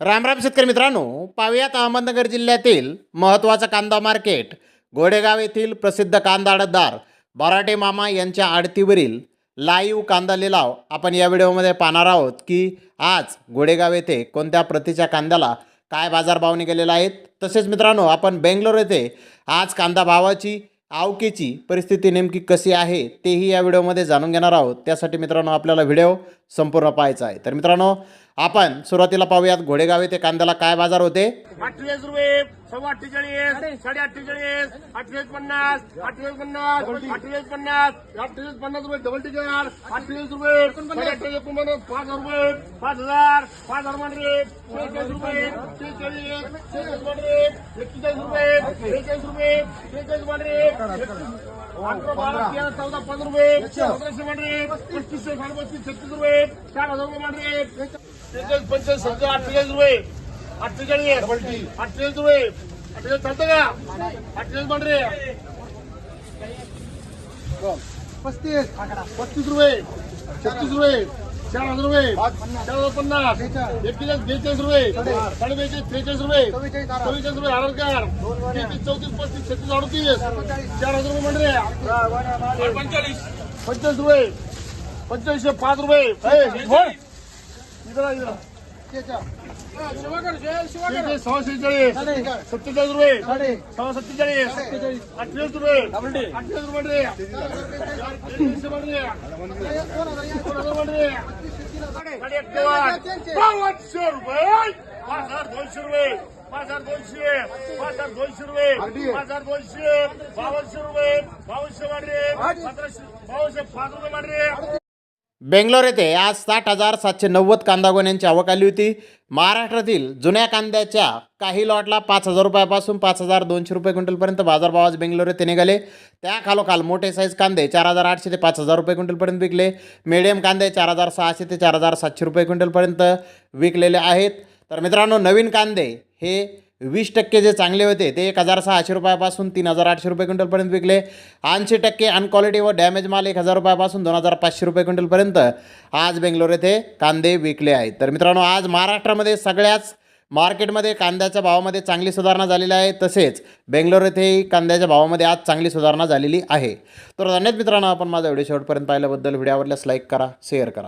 रामराम शेतकरी मित्रांनो पावियात अहमदनगर जिल्ह्यातील महत्त्वाचं कांदा मार्केट गोडेगाव येथील प्रसिद्ध कांदा अडतदार बराटे मामा यांच्या आडतीवरील लाईव्ह कांदा लिलाव आपण या व्हिडिओमध्ये पाहणार आहोत की आज गोडेगाव येथे कोणत्या प्रतीच्या कांद्याला काय बाजारभाव निघालेला आहेत. तसेच मित्रांनो आपण बेंगलोर येथे आज कांदा भावाची आवकेची परिस्थिती नेमकी कशी आहे तेही या व्हिडिओमध्ये जाणून घेणार आहोत. त्यासाठी मित्रांनो आपल्याला व्हिडिओ संपूर्ण पाहायचं आहे तर मित्रांनो आपण सुरुवातीला पाहूयात घोडेगाव येथे कांद्याला काय बाजार होते अठ्ठेचाळीस रुपये सव्वा अठ्ठेचाळीस साडे अठ्ठेचाळीस अठ्ठेचाळीस पन्नास अठ्ठेचाळीस पन्नास अठ्ठेचाळीस पन्नास अठ्ठेचाळीस पन्नास रुपये डबल टिकर अठ्ठेचाळीस रुपये पन्नास पाच हजार रुपये पाच हजार पाच हजार मांडरे शेहेचाळीस रुपये शेहेचाळीस शेहेचाळीस मांडरे एक्केचाळीस रुपये शेहेचाळीस रुपये शेहेचाळीस मांडरे अठरा बारा तेरा चौदा पंधरा रुपये. पंधराशे मांडरे. पस्तीसशे साडे पस्तीस छत्तीस रुपये. चार हजार रुपये मांडरे. शेहेचाळीस पंचेचाळीस सत्तर अठ्ठेचाळीस रुपये. अठ्ठेचाळीस. अठ्ठेचाळीस रुपये. अठ्ठेचाळीस चालतं का? अठ्ठेचाळीस पस्तीस. पस्तीस रुपये. छत्तीस रुपये. चार हज़ार रुपये। चार हज़ार पन्नास। एकतीस बेचाळीस रुपये। साडे बेचाळीस त्रेचाळीस रुपये। चव्वेचाळीस रुपये हज़ार तेहतीस चौतीस पस्तीस छत्तीस अडतीस। चार हज़ार रुपये म्हण रे पंचेचाळीस. पंचेचाळीस रुपये। पंचेचाळीसशे पाच रुपये। बोल. इकडं, इकडं. शेहेचाळीस, सव्वा शेहेचाळीस सत्तेचाळीस रुपये। सव्वा सत्तेचाळीस। अठ्ठेचाळीस रुपये। अठ्ठेचाळीस रुपये एक अठ्ठावन्न. बावनशे रुपये पाच हजार दोनशे रुपये पाच हजार दोनशे पाच हजार दोनशे रुपये पाच हजार दोनशे बावनशे रुपये बावनशे वाढले पंधराशे बावनशे पाच रुपये वाढले बेंगलोर येथे आज साठ हजार सातशे नव्वद कांदा गोण्यांची आवक आली होती. महाराष्ट्रातील जुन्या कांद्याच्या काही लॉटला पाच हजार रुपयापासून पाच हजार दोनशे रुपये क्विंटलपर्यंत बाजारभाव आज बेंगलोर येथे निघाले. त्या खालोखाल मोठे साईज कांदे चार हजार आठशे ते पाच हजार रुपये क्विंटलपर्यंत विकले. मिडियम कांदे चार हजार सहाशे ते चार हजार सातशे रुपये क्विंटलपर्यंत विकलेले आहेत. तर मित्रांनो नवीन कांदे हे वीस टक्के जे चांगले होते ते एक हजार सहाशे रुपयापासून तीन हजार आठशे रुपये क्विंटलपर्यंत विकले. ऐंशी टक्के अनक्वालिटी व डॅमेज माल एक हजार रुपयापासून दोन हजार पाचशे रुपये क्विंटलपर्यंत आज बेंगलोर येथे कांदे विकले आहेत. तर मित्रांनो आज महाराष्ट्रामध्ये सगळ्याच मार्केटमध्ये कांद्याच्या भावामध्ये चांगली सुधारणा झालेली आहे. तसेच बेंगलोर येथेही कांद्याच्या भावामध्ये आज चांगली सुधारणा झालेली आहे. तर धन्यवाद मित्रांनो आपण माझा व्हिडिओ शेवटपर्यंत पाहिल्याबद्दल. व्हिडिओ आवडल्यास लाईक करा शेअर करा.